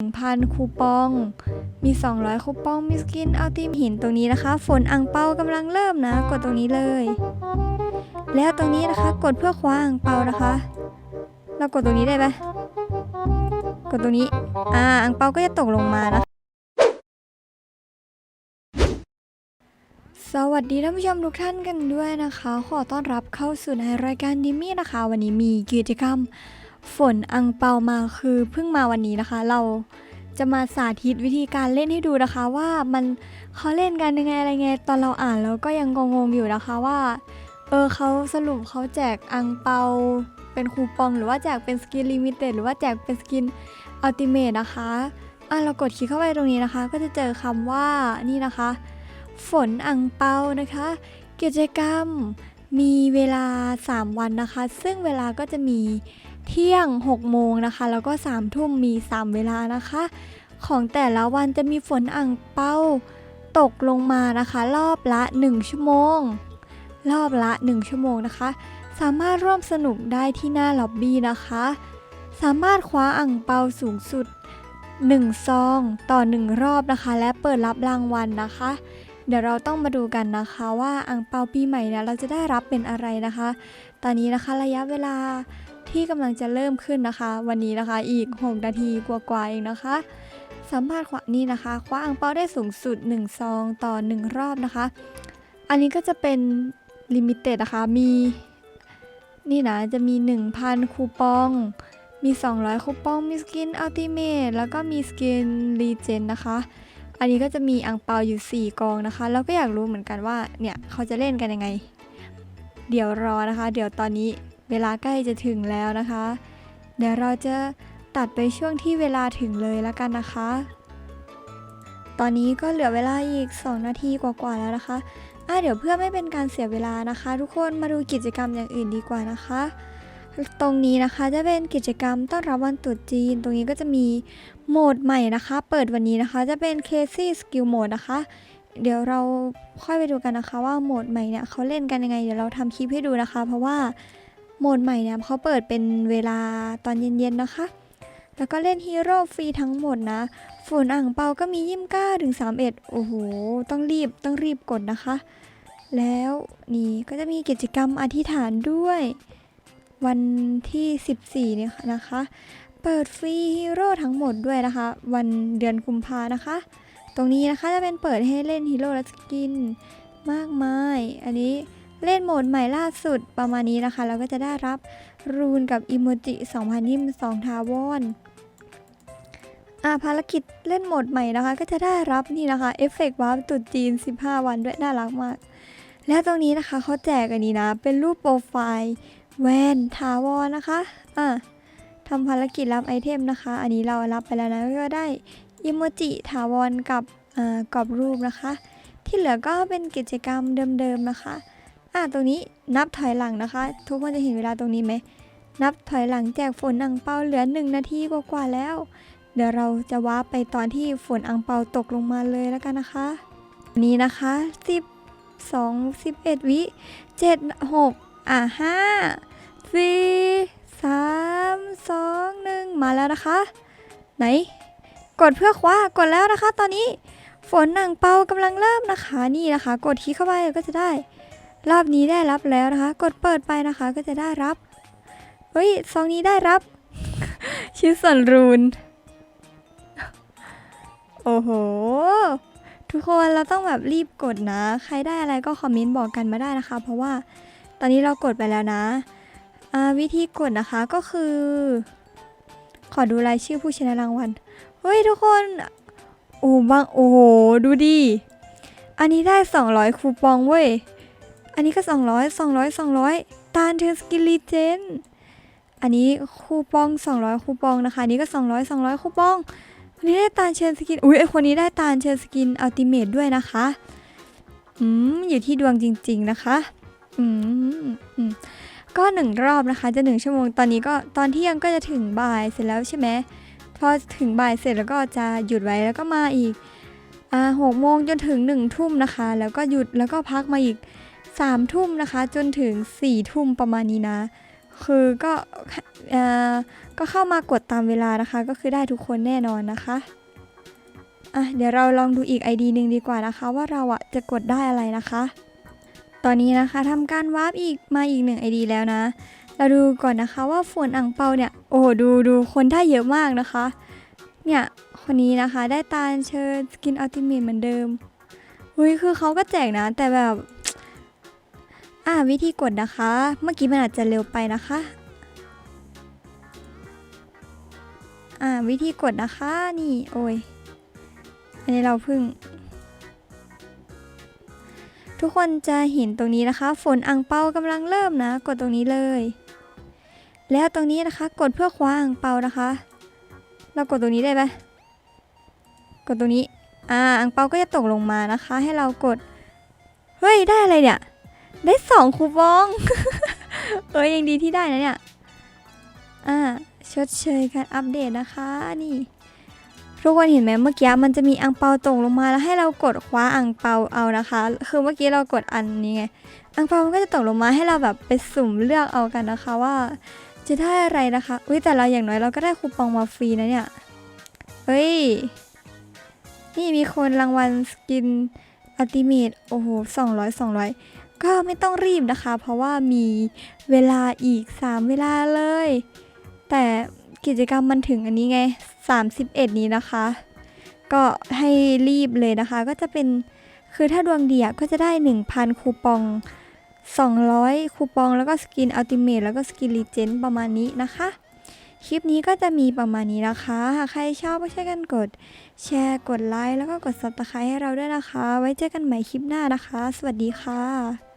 1,000 คูปอง มี 200 คูปอง มีสกิน เอัลติมหินตรงนี้นะคะ ฝนอังเปากำลังเริ่มนะ กดตรงนี้เลย แล้วตรงนี้นะคะ กดเพื่อคว้าอังเปานะคะ เรากดตรงนี้ได้ไหมกดตรงนี้ อ่า อังเปาก็จะตกลงมานะคะสวัสดีท่านผู้ชมทุกท่านกันด้วยนะคะ ขอต้อนรับเข้าสู่ในรายการดิมมี่นะคะ วันนี้มีกิจกรรม ฝนอังเปามาคือเพิ่งมาวันนี้นะคะ เราจะมาสาธิตวิธีการเล่นให้ดูนะคะว่ามันเขาเล่นกันยังไงอะไรไงตอนเราอ่านแล้วก็ยังงงๆอยู่นะคะว่าเออเขาสรุปเขาแจกอังเปาเป็นคูปอง หรือว่าแจกเป็นสกินลิมิเต็ดหรือว่าแจกเป็นสกินอัลติเมทนะคะอะเรากดคลิกเข้าไปตรงนี้นะคะ ก็จะเจอคำว่านี่นะคะ ฝนอังเปานะคะ กิจกรรมมีเวลา 3 วันนะคะ ซึ่งเวลาก็จะมี เที่ยง 6 โมงนะคะ แล้วก็ 3 ทุ่มมี 3 เวลานะคะ ของแต่ละวันจะมีฝนอังเปาตกลงมานะคะ รอบละ 1 ชั่วโมง รอบละ 1 ชั่วโมงนะคะ สามารถร่วมสนุกได้ที่หน้าล็อบบี้นะคะ สามารถคว้าอังเปาสูงสุด 1 ซองต่อ 1 รอบนะคะ และเปิดรับรางวัลนะคะ เดี๋ยวเราต้องมาดูกันนะคะว่าอังเปาปีใหม่เนี่ยเราจะได้รับเป็นอะไรนะคะ ตอนนี้นะคะระยะเวลา ที่กำลังจะเริ่มขึ้นนะคะ วันนี้นะคะอีก 6 นาทีกว่าๆเองนะคะสามารถคว้านี่นะคะคว้าอังเปาได้สูงสุด 1 ซองต่อ 1 รอบนะคะ อันนี้ก็จะเป็นลิมิเต็ดนะคะมีนี่นะจะมี 1,000 คูปอง มี 200 คูปอง มีสกินอัลติเมทแล้วก็มีสกินรีเจนนะคะ อันนี้ก็จะมีอังเปาอยู่ 4 กองนะคะแล้วก็อยากรู้เหมือนกันว่าเนี่ยเขาจะเล่นกันยังไง เดี๋ยวรอนะคะ เดี๋ยวตอนนี้ เวลาใกล้จะถึงแล้วนะคะ เดี๋ยวเราจะตัดไปช่วงที่เวลาถึงเลยแล้วกันนะคะ ตอนนี้ก็เหลือเวลาอีก 2 นาทีกว่าๆแล้วนะคะอะเดี๋ยวเพื่อไม่เป็นการเสียเวลานะคะ ทุกคนมาดูกิจกรรมอย่างอื่นดีกว่านะคะ ตรงนี้นะคะจะเป็นกิจกรรมต้อนรับวันตรุษจีน ตรงนี้ก็จะมีโหมดใหม่นะคะ เปิดวันนี้นะคะจะเป็น Casey Skill Mode นะคะ เดี๋ยวเราค่อยไปดูกันนะคะว่าโหมดใหม่เนี่ยเขาเล่นกันยังไง เดี๋ยวเราทำคลิปให้ดูนะคะ เพราะว่า โหมดใหม่เนี่ยเขาเปิดเป็นเวลาตอนเย็นๆนะคะ แล้วก็เล่นฮีโร่ฟรีทั้งหมดนะฝนอ่างเปาก็มียี่มก้าถึง31โอ้โห ต้องรีบต้องรีบกดนะคะ แล้วนี่ก็จะมีกิจกรรมอธิษฐานด้วย วันที่ 14เนี่ยนะคะ เปิดฟรีฮีโร่ทั้งหมดด้วยนะคะ วันเดือนกุมภานะคะ ตรงนี้นะคะจะเป็นเปิดให้เล่นฮีโร่และสกินมากมาย อันนี้ เล่นโหมดใหม่ล่าสุดประมาณนี้นะคะ เราก็จะได้รับรูนกับอิโมจิ2022ทาวอนอ่าภารกิจเล่นโหมดใหม่นะคะ ก็จะได้รับนี่นะคะเอฟเฟกต์วาร์ปตุดจีน 15 วันด้วยน่ารักมาก แล้วตรงนี้นะคะเขาแจกอันนี้นะ เป็นรูปโปรไฟล์แวนทาวอนนะคะอะทำภารกิจรับไอเทมนะคะ อันนี้เรารับไปแล้วนะ ก็ได้อิโมจิทาวอนกับอ่ากรอบรูปนะคะ ที่เหลือก็เป็นกิจกรรมเดิมๆนะคะ อะตรงนี้นับถอยหลังนะคะ ทุกคนจะเห็นเวลาตรงนี้ไหม นับถอยหลังแจกฝนอังเปาเหลือ 1 นาทีกว่าๆแล้ว เดี๋ยวเราจะว้าไปตอนที่ฝนอังเปาตกลงมาเลยแล้วกันนะคะ นี้นะคะ 10 2 11 วิ 7 6 อะห้าสี่สามสองหนึ่งมาแล้วนะคะ ไหน กดเพื่อคว้ากดแล้วนะคะ ตอนนี้ฝนหนังเปากำลังเริ่มนะคะ นี่นะคะ กดคลิกเข้าไปก็จะได้ รอบนี้ได้รับแล้วนะคะ กดเปิดไปนะคะก็จะได้รับ เฮ้ยซองนี้ได้รับ ชิ้นส่วนรูน โอ้โห ทุกคนเราต้องแบบรีบกดนะ ใครได้อะไรก็คอมเมนต์บอกกันมาได้นะคะ เพราะว่าตอนนี้เรากดไปแล้วนะอ่าวิธีกดนะคะก็คือ ขอดูรายชื่อผู้ชนะรางวัล เฮ้ยทุกคน โอ้บางโอ้โห ดูดิ อันนี้ได้ 200 คูปองเว้ย อันนี้ก็ 200 200 200 ตาลเทสกิลลีเจน อันนี้คูปอง 200 คูปองนะคะ อันนี้ก็ 200 200 คูปองคนนี้ได้ตาลเชนสกิน อุ้ยไอคนนี้ได้ตาลเชนสกินอัลติเมทด้วยนะคะ อืม อยู่ที่ดวงจริง ๆนะคะ อืมอืมก็หนึ่งรอบนะคะ จะหนึ่งชั่วโมง ตอนนี้ก็ตอนเที่ยงก็จะถึงบ่ายเสร็จแล้วใช่ไหม พอถึงบ่ายเสร็จแล้วก็จะหยุดไว้แล้วก็มาอีก อ่าหกโมงจนถึงหนึ่งทุ่มนะคะ แล้วก็หยุดแล้วก็พักมาอีก สามทุ่มนะคะจนถึงสี่ทุ่มประมาณนี้นะ คือก็เออก็เข้ามากดตามเวลานะคะ ก็คือได้ทุกคนแน่นอนนะคะอะเดี๋ยวเราลองดูอีก ID หนึ่งดีกว่านะคะ ว่าเราอะจะกดได้อะไรนะคะ ตอนนี้นะคะทำการวาร์ปอีกมาอีกหนึ่ง ID แล้วนะ เราดูก่อนนะคะว่าฝนอ่างเปาเนี่ยโอ้โหดูดูคนได้เยอะมากนะคะ เนี่ยคนนี้นะคะได้ตาลเชิญสกินอัลติเมทเหมือนเดิมเฮ้ยคือเขาก็แจกนะแต่แบบ อ่าวิธีกดนะคะ เมื่อกี้มันอาจจะเร็วไปนะคะ อ่าวิธีกดนะคะนี่โอ้ยอันนี้เราเพิ่ง ทุกคนจะเห็นตรงนี้นะคะ ฝนอ่างเปากำลังเริ่มนะ กดตรงนี้เลย แล้วตรงนี้นะคะ กดเพื่อคว้าอ่างเปานะคะ เรากดตรงนี้ได้ไหมกดตรงนี้ อ่าอ่างเปาก็จะตกลงมานะคะ ให้เรากด เฮ้ย ได้อะไรเนี่ย ได้สองคูปอง เอ้ยยังดีที่ได้นะเนี่ย อ่าชดเชยการอัปเดตนะคะนี่ทุกคนเห็นไหมเมื่อกี้มันจะมีอังเปาตกลงมาแล้วให้เรากดคว้าอังเปาเอานะคะ คือเมื่อกี้เรากดอันนี้ไงอังเปามันก็จะตกลงมาให้เราแบบไปสุ่มเลือกเอากันนะคะว่า จะได้อะไรนะคะอุ้ยแต่เราอย่างน้อยเราก็ได้คูปองมาฟรีนะเนี่ยเฮ้ยนี่มีคนรางวัลสกินอัลติเมทโอ้โหสองร้อยสองร้อย ก็ไม่ต้องรีบนะคะ เพราะว่ามีเวลาอีก 3 เวลาเลย แต่กิจกรรมมันถึงอันนี้ไง 31 นี้นะคะ ก็ให้รีบเลยนะคะ ก็จะเป็นคือถ้าดวงดีก็จะได้ 1,000 คูปอง 200 คูปองแล้วก็สกินอัลติเมทแล้วก็สกินลีเจนประมาณนี้นะคะคลิปนี้ก็จะมีประมาณนี้นะคะ หากใครชอบก็ช่วยกันกด แชร์ กดไลค์ แล้วก็กด subscribe ให้เราด้วยนะคะ ไว้เจอกันใหม่คลิปหน้านะคะ สวัสดีค่ะ